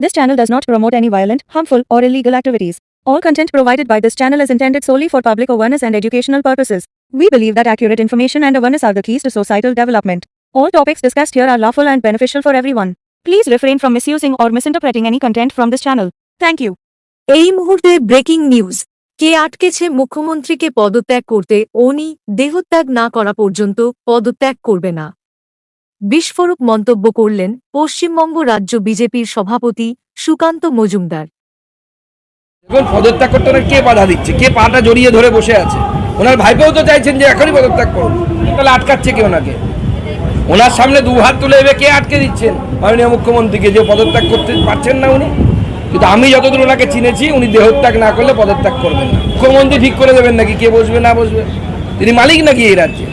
This channel does not promote any violent, harmful, or illegal activities. All content provided by this channel is intended solely for public awareness and educational purposes. We believe that accurate information and awareness are the keys to societal development. All topics discussed here are lawful and beneficial for everyone. Please refrain from misusing or misinterpreting any content from this channel. Thank you. এই মুহূর্তে breaking news কে আটকেছে মুখ্যমন্ত্রীকে পদত্যাগ করতে উনি দেহত্যাগ না করা পর্যন্ত পদত্যাগ করবে না বিস্ফোরক মন্তব্য করলেন পশ্চিমবঙ্গ রাজ্য বিজেপির সভাপতি সুকান্ত মজুমদার। পদত্যাগ করতে কে বাধা দিচ্ছে? কে পাটা জড়িয়ে ধরে বসে আছে? ওনার ভাইপোও তো চাইছেন যে এখনই পদত্যাগ করুন। তাহলে আটকাচ্ছে কে ওনাকে? ওনার সামনে দু হাত তুলে এবে কে আটকে দিচ্ছেন? মাননীয় মুখ্যমন্ত্রীকে যে পদত্যাগ করতে পারছেন না উনি। কিন্তু আমি যতদূর ওনাকে চিনেছি, উনি দেহত্যাগ না করলে পদত্যাগ করবেন না। মুখ্যমন্ত্রী ঠিক করে দেবেন নাকি? কে বসবে, না বসবে? তিনি মালিক নাকি এই রাজ্যে?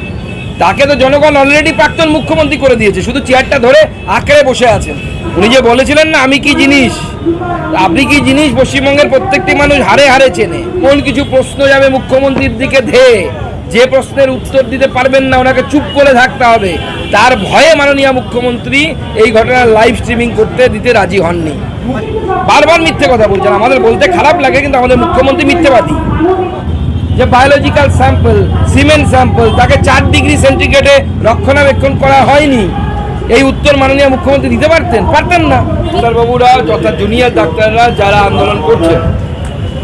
তাকে তো জনগণ অলরেডি প্রাক্তন মুখ্যমন্ত্রী করে দিয়েছে। শুধু চেয়ারটা ধরে আঁকড়ে বসে আছেন। উনি যে বলেছিলেন না, আমি কি জিনিস? আপনি কি জিনিস পশ্চিমবঙ্গের প্রত্যেকটি মানুষ হারে হারে চেনে? কোন কিছু প্রশ্ন যাবে মুখ্যমন্ত্রীর দিকে ধেয়ে যে প্রশ্নের উত্তর দিতে পারবেন না, ওনাকে চুপ করে থাকতে হবে। তার ভয়ে মাননীয় মুখ্যমন্ত্রী এই ঘটনার লাইভ স্ট্রিমিং করতে দিতে রাজি হননি। বারবার মিথ্যে কথা বলছেন। আমাদের বলতে খারাপ লাগে, কিন্তু আমাদের মুখ্যমন্ত্রী মিথ্যেবাদী। যে বায়োলজিক্যাল স্যাম্পল সিমেন্ট স্যাম্পল তাকে চার ডিগ্রি সেন্টিগ্রেডে রক্ষণাবেক্ষণ করা হয়নি। এই উত্তর মাননীয় মুখ্যমন্ত্রী দিতে পারতেন? পারতেন না। ডাক্তারবাবুরা যথা জুনিয়র ডাক্তাররা যারা আন্দোলন করছেন,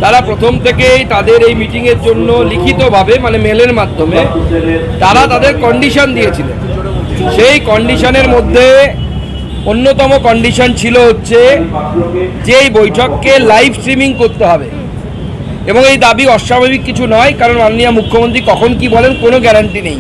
তারা প্রথম থেকেই তাদের এই মিটিংয়ের জন্য লিখিতভাবে মানে মেলের মাধ্যমে, তারা তাদের কন্ডিশন দিয়েছিলেন। সেই কন্ডিশনের মধ্যে অন্যতম কন্ডিশন ছিল হচ্ছে যে বৈঠককে লাইভ স্ট্রিমিং করতে হবে। এবং এই দাবি অস্বাভাবিক কিছু নয়, কারণ মাননীয় মুখ্যমন্ত্রী কখন কি বলেন কোনো গ্যারান্টি নেই।